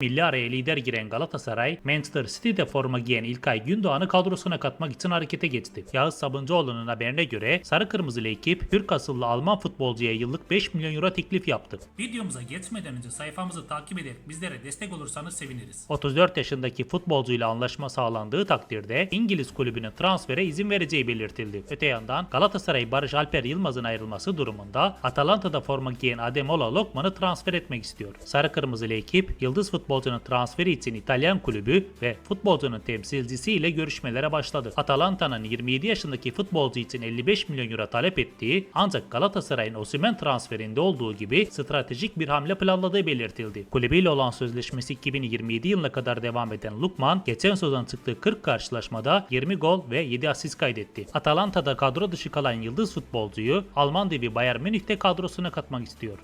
Milli araya lider giren Galatasaray, Manchester City'de forma giyen İlkay Gündoğan'ı kadrosuna katmak için harekete geçti. Yağız Sabuncuoğlu'nun haberine göre Sarı Kırmızılı ekip Türk asıllı Alman futbolcuya yıllık 5 milyon euro teklif yaptı. Videomuza geçmeden önce sayfamızı takip ederek bizlere destek olursanız seviniriz. 34 yaşındaki futbolcuyla anlaşma sağlandığı takdirde İngiliz kulübünün transfere izin vereceği belirtildi. Öte yandan Galatasaray Barış Alper Yılmaz'ın ayrılması durumunda Atalanta'da forma giyen Ademola Lokman'ı transfer etmek istiyor. Sarı Kırmızılı ekip yıldız futbolcunun transferi için İtalyan kulübü ve futbolcunun temsilcisiyle görüşmelere başladı. Atalanta'nın 27 yaşındaki futbolcu için 55 milyon euro talep ettiği ancak Galatasaray'ın Osimhen transferinde olduğu gibi stratejik bir hamle planladığı belirtildi. Kulübüyle olan sözleşmesi 2027 yılına kadar devam eden Lukman geçen sezon çıktığı 40 karşılaşmada 20 gol ve 7 asist kaydetti. Atalanta'da kadro dışı kalan yıldız futbolcuyu Alman devi Bayern Münih'te kadrosuna katmak istiyor.